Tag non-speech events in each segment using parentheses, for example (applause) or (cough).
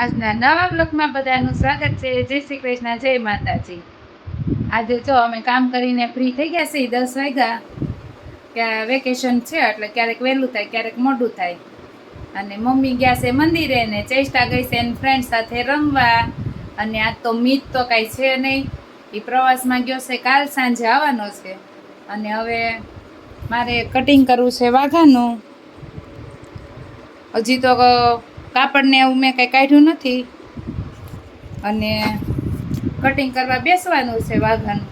આજના નવા બ્લોકમાં બધાનું સ્વાગત છે. જય શ્રી કૃષ્ણ, જય માતાજી. આજે જો અમે કામ કરીને ફ્રી થઈ ગયા છીએ દસ વાગ્યા. કે વેકેશન છે એટલે ક્યારેક વહેલું થાય, ક્યારેક મોડું થાય. અને મમ્મી ગયા છે મંદિરે ને ચેષ્ટા ગઈ છે એની ફ્રેન્ડ સાથે રમવા. અને આજ તો મીત તો કાંઈ છે નહીં. એ પ્રવાસમાં ગયો છે, કાલ સાંજે આવવાનો છે. અને હવે મારે કટિંગ કરવું છે વાઘાનું. હજી તો કાપડ ને એવું મેં કંઈ કાઢ્યું નથી. અને કટિંગ કરવા બેસવાનું છે વાઘાનું.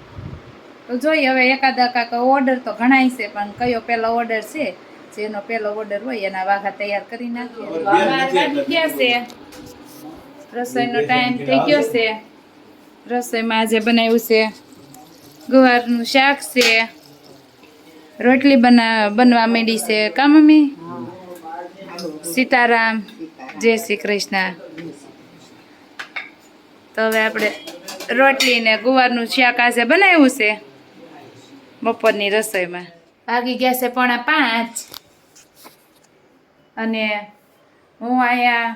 તો જોઈએ હવે એકાદા કાંક ઓર્ડર તો ઘણાય છે પણ કયો પહેલો ઓર્ડર છે? જેનો પહેલો ઓર્ડર હોય એના વાઘા તૈયાર કરી નાખીએ. છે. રસોઈનો ટાઈમ થઈ ગયો છે. રસોઈમાં આજે બનાવ્યું છે ગુવારનું શાક છે. રોટલી બના બનવા માંડી છે. કા મમ્મી? સીતારામ. જય શ્રી કૃષ્ણ. તો હવે આપણે રોટલી ને ગુવારનું શાક આજે બનાવ્યું છે બપોરની રસોઈમાં. વાગી ગયા છે પોણા પાંચ. અને હું અહીંયા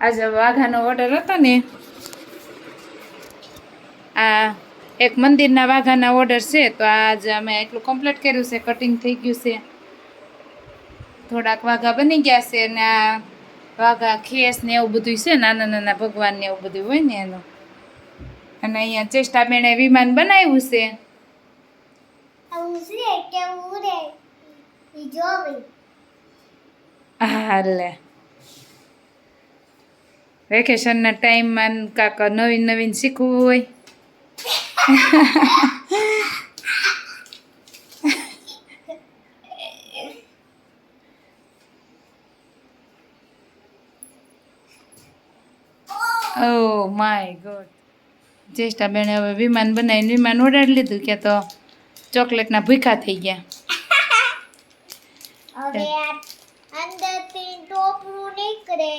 આજે વાઘાનો ઓર્ડર હતો ને આ એક મંદિરના વાઘાના ઓર્ડર છે તો આજે અમે એટલું કમ્પ્લીટ કર્યું છે કટિંગ થઈ ગયું છે. થોડાક વાઘા બની ગયા છે ને આ વાઘા ખેસ ને એવું બધું છે નાના નાના ભગવાન ને એવું બધું હોય ને એનું. અને અહીંયા ચેષ્ટા બેને વિમાન બનાવ્યું છે. આવું છે કેવું રે ઈ જોવી. હા લે વેકેશનના ટાઈમમાં કાંક નવીન નવીન શીખવું હોય. (laughs) ઓ માય ગોડ ચેષ્ટા બેને હવે વિમાન બનાવીને વિમાન ઉડાડી લીધું કે તો ચોકલેટના ભૂખા થઈ ગયા. હવે આ અંદરથી ટોપરું નીકળે.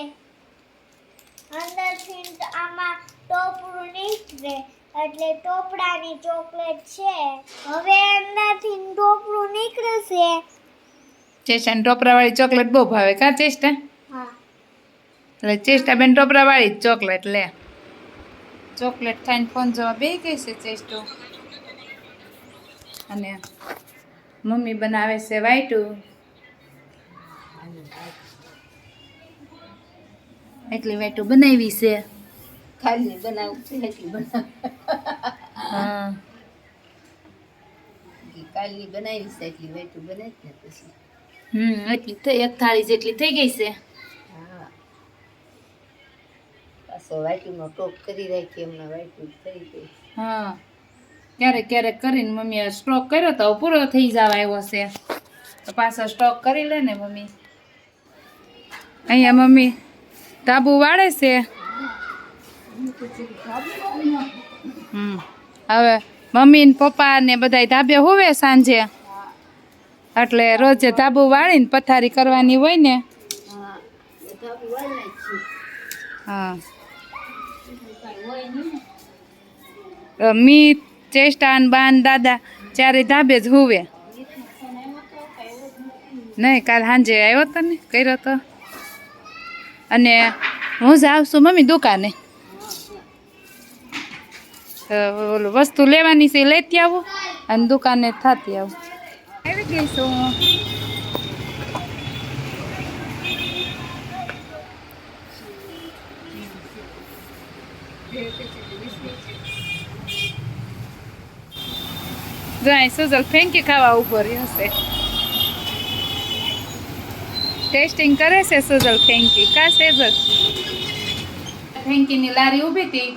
અંદરથી આમાં ટોપરું નીકળે. એટલે ટોપડાની ચોકલેટ છે. હવે અંદરથી ટોપરું નીકળશે. ચેષ્ટાને ટોપરાવાળી ચોકલેટ બહુ ભાવે. કા ચેષ્ટા હા એટલે ચેસ્ટાબેન ટોપરાવાળી ચોકલેટ લે. ચોકલેટ ખાઈને ફોન જોવા બે ગઈ છે ચેસ્ટો અને મમ્મી બનાવે છે વાઈટું. એટલી વાઈટું બનાવી છે. ખાલી બનાવું છે એટલી બનાવ. હા. કાલની બનાવી છે એટલી વાઈટું બનાવી ને પછી. હમ એટલી થઈ એક થાળી જેટલી થઈ ગઈ છે હા પાછો વાટીનો ટોપ કરી રાખી હમણાં વાટી થઈ ગઈ. હા. ક્યારેક ક્યારેક કરીને મમ્મીએ સ્ટોક કર્યો તો પૂરો થઈ જવા આવ્યો છે. તો પાછો સ્ટોક કરી લે ને મમ્મી. અહીંયા મમ્મી ધાબુ વાળે છે. હમ. હવે મમ્મી ને પપ્પા ને બધા ધાબે હોવે સાંજે. એટલે રોજે ધાબુ વાળીને પથારી કરવાની હોય ને. હા. મી, ચેષ્ટાન, બાન, દાદા, ચારે ધાબે જ હુવે. નહીં, કાલ સાંજે આવ્યો તો ને, કર્યો તો. અને હું જ આવશું મમ્મી દુકાને. ઓલું વસ્તુ લેવાની છે લેતી આવું અને દુકાને થતી આવું. આવી ગઈ હું જાય સુજલ ફેંકી ખાવા ઊભો રહ્યો છે. ટેસ્ટિંગ કરે છે સુજલ ફેંકી. કા સેજલ ફેંકીની લારી ઊભી હતી.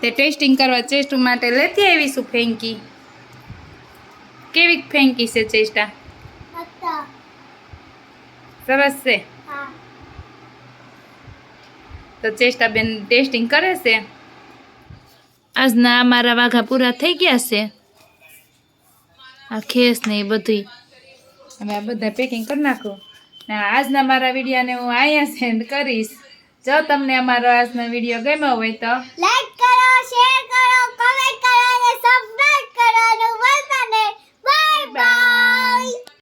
તે ટેસ્ટિંગ કરવા ચેસ્ટ માટે લેતી આવીશું ફેંકી. કેવી ફેંકી છે ચેસ્ટા સરસ છે. તો ચેસ્ટા બેન ટેસ્ટિંગ કરે છે. આજના અમારા વાઘા પૂરા થઈ ગયા છે. આ ખેસ ને એ બધું હવે આ બધા પેકિંગ કરી નાખું. ને આજના મારા વિડીયોને હું અહીંયા સેન્ડ કરીશ. જો તમને અમારો આજનો વીડિયો ગમ્યો હોય તો લાઈક